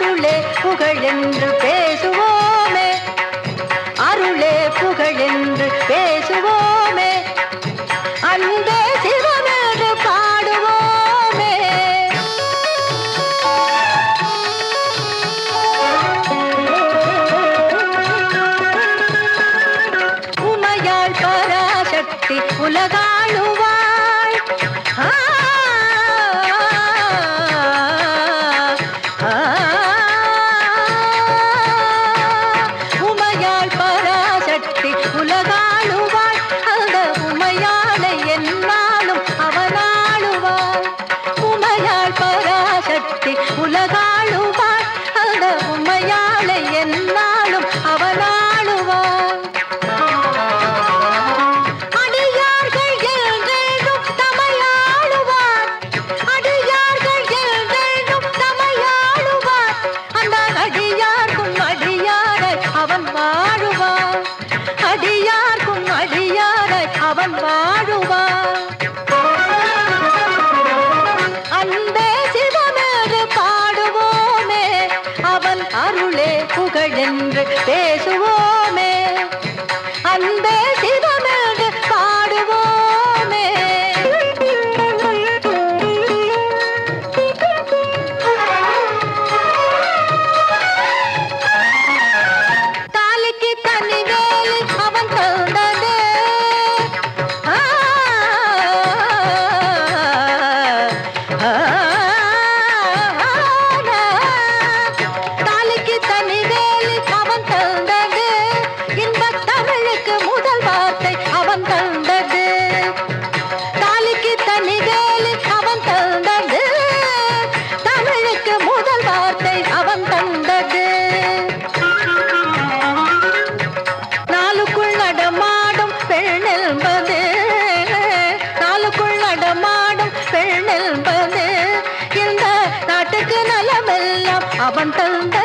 அருளே புகழென்று பேசுவோமே. அருளே புகழென்று பேசுவோமே. அன்பே சிவனது பாடுவோமே. உமையாள் பராசக்தி உலகாளுவாள் ஆ உலகாளுவார். அந்த உமையாளை என்னாலும் அவனாளுவார் அடியார்கள் எங்கெங்கும் தமையாளுவார். அடியார்கள் எங்கெங்கும் தமையாளுவார். அடியார்க்கும் அடியாராய் அவன் வாழுவார். அருளே புகழென்று பேசுவோம். அவன் தந்த